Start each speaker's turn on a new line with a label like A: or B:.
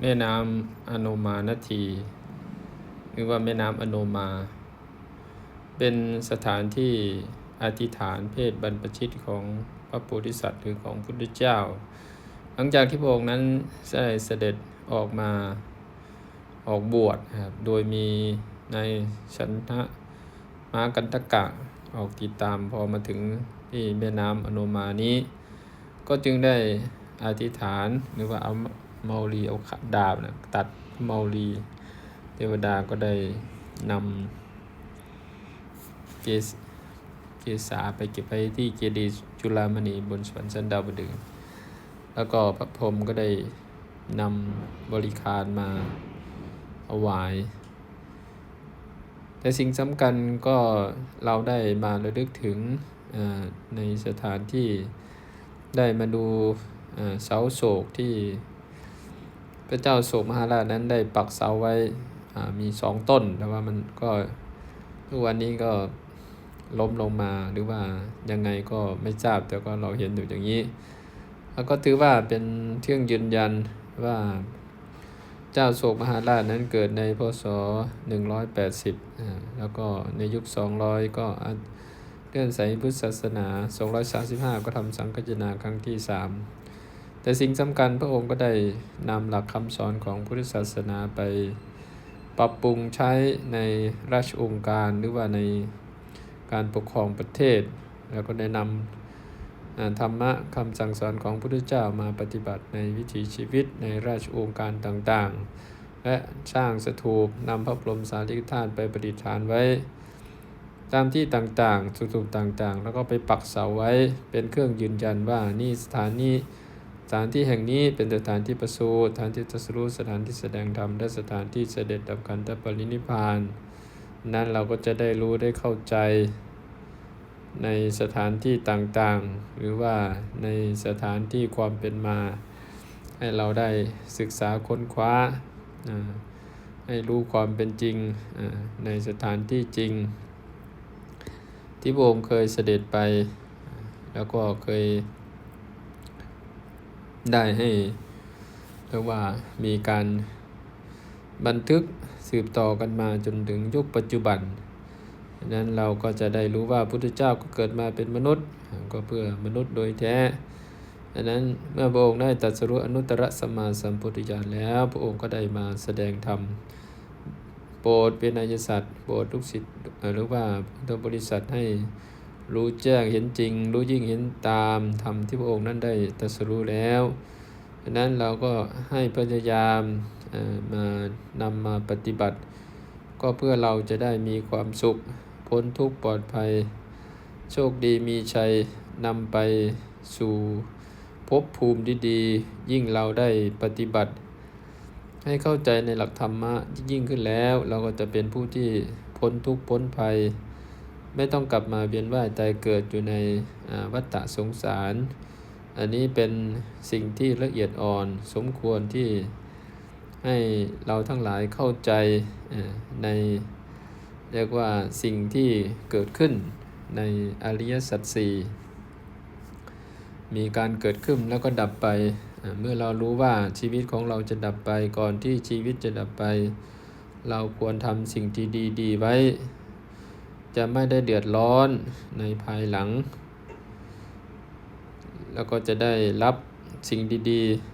A: แม่น้ำอโนมานาที หรือว่าแม่น้ำอโนมา เป็นสถานที่อธิษฐานเพศบรรพชิตของพระโพธิสัตว์หรือของพุทธเจ้า หลังจากที่พระองค์นั้นได้เสด็จออกมาออกบวชครับ โดยมีในชันทะมากันตกะออกติดตามพอมาถึงที่แม่น้ำอโนมานี้ ก็จึงได้อธิษฐานหรือว่าเอา เมาลีเอาดาบนะตัดเมาลีเทวดาก็ได้นำเกสเกษาไปเก็บไว้ที่เจดีย์จุฬามณีบนสวรรค์ชั้นดาวดึงแล้วก็พระพรหมก็ได้นำบริคารมาเอาไว้แต่สิ่งสำคัญก็เราได้มาระลึกถึงในสถานที่ได้มาดูเสาโศกที่ พระเจ้าโศกมหาราชนั้นได้ปักเสาไว้อ่ามีสองต้น แต่ว่ามันก็ทุกวันนี้ก็ล้มลงมาหรือว่ายังไงก็ไม่ทราบแต่ก็เราเห็นอยู่อย่างนี้ แล้วก็ถือว่าเป็นเครื่องยืนยันว่าเจ้าโศกมหาราชนั้นเกิดในพศ 180อ่าแล้วก็ในยุค 200 ก็อะเลื่อนสายพุทธศาสนา 235 ก็ทำสังฆจนาครั้งที่ 3 แต่สิ่งสำคัญพระองค์ก็ได้นำหลักคำสอนของพุทธศาสนาไปปรับปรุงใช้ในราชองค์การหรือว่าในการปกครองประเทศ แล้วก็ได้นำธรรมะคำสั่งสอนของพระพุทธเจ้ามาปฏิบัติในวิถีชีวิตในราชองค์การต่างๆ และสร้างสถูปนำพระบรมสารีริกธาตุไปประดิษฐานไว้ ตามที่ต่างๆสถูปต่างๆ แล้วก็ไปปักเสาไว้เป็นเครื่องยืนยันว่านี่สถานนี้ สถานที่แห่งนี้เป็นสถานที่ประสูติสถานที่ตรัสรู้สถานที่แสดงธรรมและสถานที่เสด็จดับขันธปรินิพาน นั้นเราก็จะได้รู้ได้เข้าใจในสถานที่ต่างๆ หรือว่าในสถานที่ความเป็นมา ให้เราได้ศึกษาค้นคว้า ให้รู้ความเป็นจริงในสถานที่จริง ที่พระองค์เคยเสด็จไป แล้วก็เคย ได้ให้เรียกว่ามีการบันทึกสืบต่อกันมาจนถึงยุคปัจจุบันดังนั้นเราก็จะได้รู้ว่าพุทธเจ้าก็เกิดมาเป็นมนุษย์ ก็เพื่อมนุษย์โดยแท้ดังนั้นเมื่อพระองค์ได้ตรัสรู้อนุตตรสัมมาสัมพุทธญาณแล้วพระองค์ก็ได้มาแสดงธรรมโปรดเป็นอายสัตว์โปรดลูกศิษย์หรือว่าพุทธบริษัทให้ รู้แจ้งเห็นจริง รู้ยิ่งเห็นตามธรรมที่พระองค์นั้นได้ตรัสรู้แล้วดังนั้นเราก็ให้พยายามมานำมาปฏิบัติ ก็เพื่อเราจะได้มีความสุข พ้นทุกข์ปลอดภัย โชคดีมีชัยนำไปสู่ภพภูมิที่ดี ยิ่งเราได้ปฏิบัติ ให้เข้าใจในหลักธรรมะยิ่งขึ้นแล้ว เราก็จะเป็นผู้ที่พ้นทุกข์พ้นภัย ไม่ต้องกลับมาเวียนว่ายตายเกิดอยู่ในวัฏฏะสงสาร อันนี้เป็นสิ่งที่ละเอียดอ่อนสมควรที่ให้เราทั้งหลายเข้าใจในเรียกว่าสิ่งที่เกิดขึ้นในอริยสัจสี่มีการเกิดขึ้นแล้วก็ดับไป เมื่อเรารู้ว่าชีวิตของเราจะดับไปก่อนที่ชีวิตจะดับไป เราควรทำสิ่งที่ดีๆไว้ จะไม่ได้เดือดร้อนในภายหลัง แล้วก็จะได้รับสิ่งดี ๆ